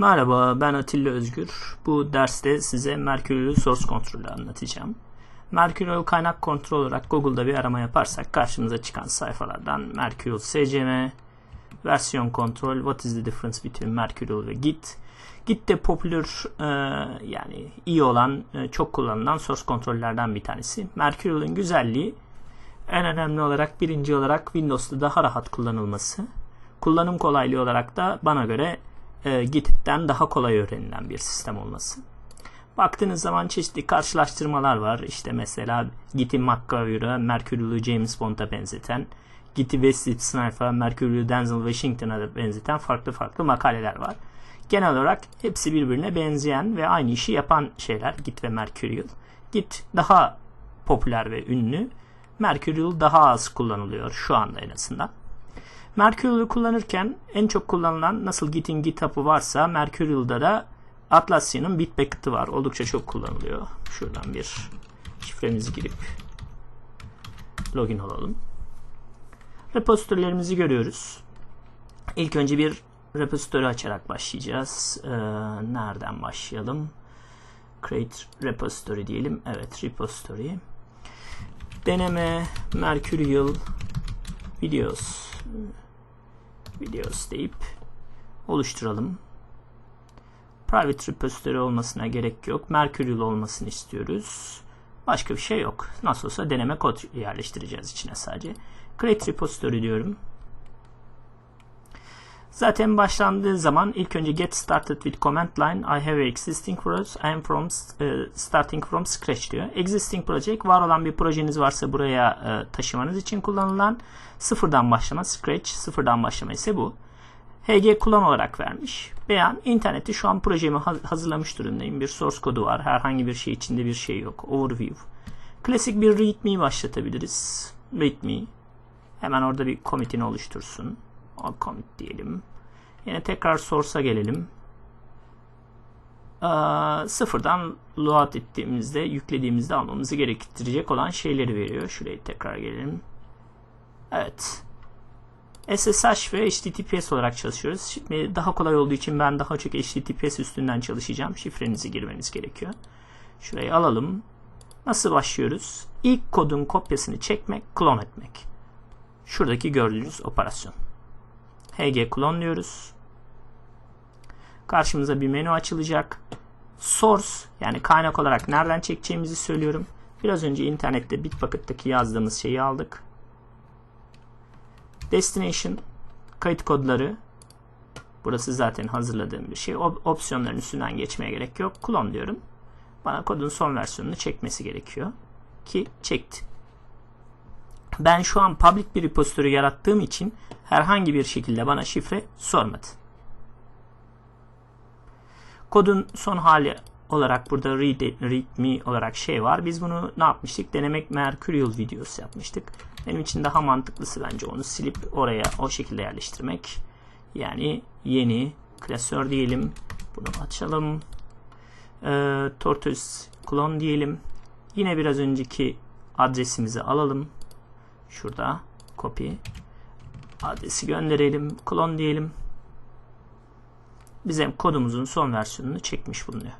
Merhaba ben Atilla Özgür. Bu derste size Mercurial Source Control'ü anlatacağım. Mercurial kaynak kontrol olarak Google'da bir arama yaparsak karşımıza çıkan sayfalardan Mercurial SCM, versiyon kontrol, what is the difference between Mercurial ve Git. Git de popüler e, yani iyi olan, e, çok kullanılan source kontrollerden bir tanesi. Mercurial'ın güzelliği en önemli olarak birinci olarak Windows'ta daha rahat kullanılması. Kullanım kolaylığı olarak da bana göre e, Git'ten daha kolay öğrenilen bir sistem olması. Baktığınız zaman çeşitli karşılaştırmalar var. İşte mesela Git'i McGrawy'ra, Mercurial'ı James Bond'a benzeten, Git'i Wesley Snipes'a, Mercurial'ı Denzel Washington'a benzeten farklı farklı makaleler var. Genel olarak hepsi birbirine benzeyen ve aynı işi yapan şeyler Git ve Mercurial. Git daha popüler ve ünlü. Mercurial daha az kullanılıyor şu anda en azından. Mercurial'ı kullanırken en çok kullanılan nasıl Git'in GitHub'ı varsa Mercurial'da da Atlassian'ın Bitbucket'ı var. Oldukça çok kullanılıyor. Şuradan bir şifremizi girip login olalım. Repositorylerimizi görüyoruz. İlk önce bir repository açarak başlayacağız. Ee, nereden başlayalım? Create repository diyelim. Evet, repository. Deneme Mercurial videos videos deyip oluşturalım. Private repository olmasına gerek yok. Mercurial olmasını istiyoruz. Başka bir şey yok. Nasıl olsa deneme kod yerleştireceğiz içine sadece. Create repository diyorum. Zaten başlandığı zaman ilk önce get started with command line I have existing project I am from uh, starting from scratch diyor. Existing project var olan bir projeniz varsa buraya uh, taşımanız için kullanılan sıfırdan başlama scratch sıfırdan başlama ise bu. HG kullan olarak vermiş. Beyan internette şu an projemi hazırlamış durumdayım. Bir source kodu var. Herhangi bir şey içinde bir şey yok. Overview. Klasik bir readme başlatabiliriz. Readme. Hemen orada bir commit'ini oluştursun. O commit diyelim. Yine tekrar source'a gelelim. Ee, sıfırdan load ettiğimizde, yüklediğimizde almamızı gerektirecek olan şeyleri veriyor. Şuraya tekrar gelelim. Evet. SSH ve HTTPS olarak çalışıyoruz. Şimdi daha kolay olduğu için ben daha çok HTTPS üstünden çalışacağım. Şifrenizi girmeniz gerekiyor. Şurayı alalım. Nasıl başlıyoruz? İlk kodun kopyasını çekmek, klon etmek. Şuradaki gördüğünüz operasyon. HG klon diyoruz. Karşımıza bir menü açılacak. Source yani kaynak olarak nereden çekeceğimizi söylüyorum. Biraz önce internette Bitbucket'taki yazdığımız şeyi aldık. Destination kayıt kodları burası zaten hazırladığım bir şey. Opsiyonların üstünden geçmeye gerek yok. Klon diyorum. Bana kodun son versiyonunu çekmesi gerekiyor. Ki çekti. Ben şu an public bir repository yarattığım için herhangi bir şekilde bana şifre sormadı. Kodun son hali olarak burada read, readme olarak şey var. Biz bunu ne yapmıştık? Denemek Mercurial videosu yapmıştık. Benim için daha mantıklısı bence onu silip oraya o şekilde yerleştirmek. Yani yeni klasör diyelim. Bunu açalım. Ee, Tortoise clone diyelim. Yine biraz önceki adresimizi alalım. Şurada copy. Adresi gönderelim. Clone diyelim. Bize kodumuzun son versiyonunu çekmiş bulunuyor.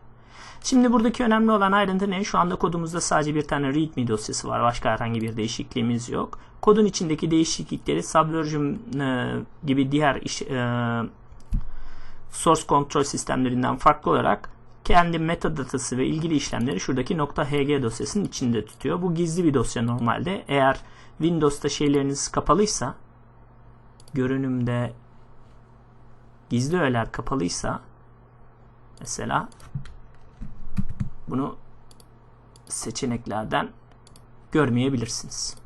Şimdi buradaki önemli olan ayrıntı ne? Şu anda kodumuzda sadece bir tane readme dosyası var. Başka herhangi bir değişikliğimiz yok. Kodun içindeki değişiklikleri Subversion e, gibi diğer iş, e, source control sistemlerinden farklı olarak kendi metadatası ve ilgili işlemleri şuradaki .hg dosyasının içinde tutuyor. Bu gizli bir dosya normalde. Eğer Windows'ta şeyleriniz kapalıysa görünümde gizli öğeler kapalıysa mesela bunu seçeneklerden görmeyebilirsiniz.